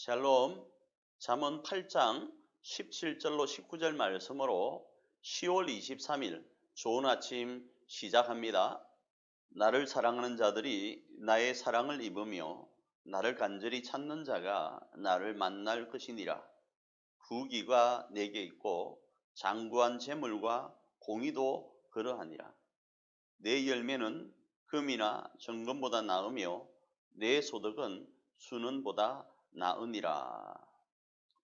샬롬 잠언 8장 17절로 19절 말씀으로 10월 23일 좋은 아침 시작합니다. 나를 사랑하는 자들이 나의 사랑을 입으며 나를 간절히 찾는 자가 나를 만날 것이니라. 부귀가 내게 있고 장구한 재물과 공의도 그러하니라. 내 열매는 금이나 정금보다 나으며 내 소득은 수는보다 나으니라.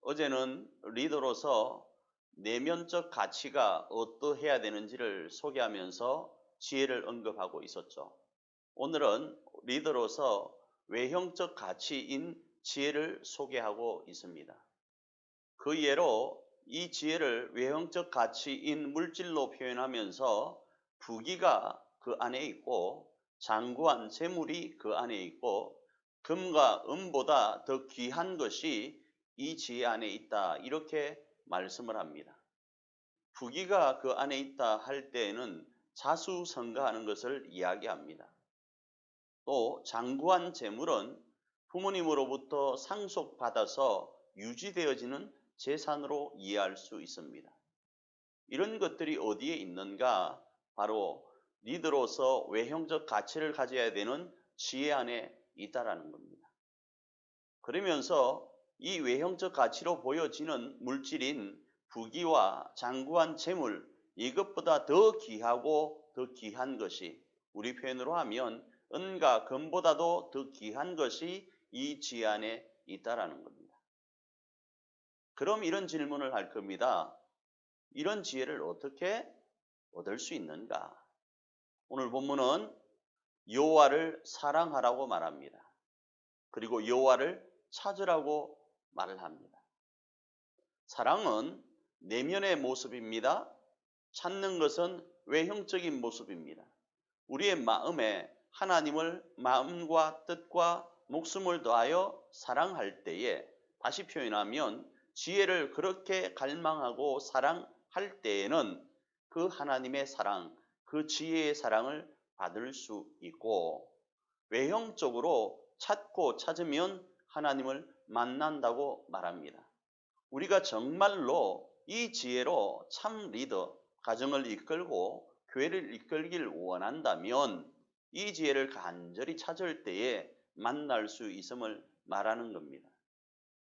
어제는 리더로서 내면적 가치가 어떠해야 되는지를 소개하면서 지혜를 언급하고 있었죠. 오늘은 리더로서 외형적 가치인 지혜를 소개하고 있습니다. 그 예로 이 지혜를 외형적 가치인 물질로 표현하면서 부귀가 그 안에 있고 장구한 재물이 그 안에 있고 금과 은보다 더 귀한 것이 이 지혜 안에 있다 이렇게 말씀을 합니다. 부귀가 그 안에 있다 할 때에는 자수성가하는 것을 이야기합니다. 또 장구한 재물은 부모님으로부터 상속받아서 유지되어지는 재산으로 이해할 수 있습니다. 이런 것들이 어디에 있는가? 바로 리더로서 외형적 가치를 가져야 되는 지혜 안에 있다라는 겁니다. 그러면서 이 외형적 가치로 보여지는 물질인 부귀와 장구한 재물 이것보다 더 귀하고 더 귀한 것이 우리 표현으로 하면 은과 금보다도 더 귀한 것이 이 지혜 안에 있다라는 겁니다. 그럼 이런 질문을 할 겁니다. 이런 지혜를 어떻게 얻을 수 있는가? 오늘 본문은 여호와를 사랑하라고 말합니다. 그리고 여호와를 찾으라고 말을 합니다. 사랑은 내면의 모습입니다. 찾는 것은 외형적인 모습입니다. 우리의 마음에 하나님을 마음과 뜻과 목숨을 더하여 사랑할 때에 다시 표현하면 지혜를 그렇게 갈망하고 사랑할 때에는 그 하나님의 사랑, 그 지혜의 사랑을 받을 수 있고 외형적으로 찾고 찾으면 하나님을 만난다고 말합니다. 우리가 정말로 이 지혜로 참 리더, 가정을 이끌고 교회를 이끌길 원한다면 이 지혜를 간절히 찾을 때에 만날 수 있음을 말하는 겁니다.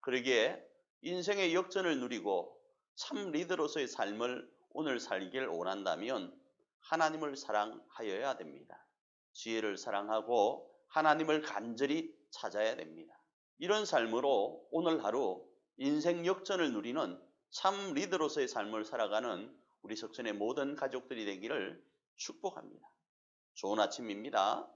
그러기에 인생의 역전을 누리고 참 리더로서의 삶을 오늘 살길 원한다면 하나님을 사랑하여야 됩니다. 지혜를 사랑하고 하나님을 간절히 찾아야 됩니다. 이런 삶으로 오늘 하루 인생 역전을 누리는 참 리더로서의 삶을 살아가는 우리 석천의 모든 가족들이 되기를 축복합니다. 좋은 아침입니다.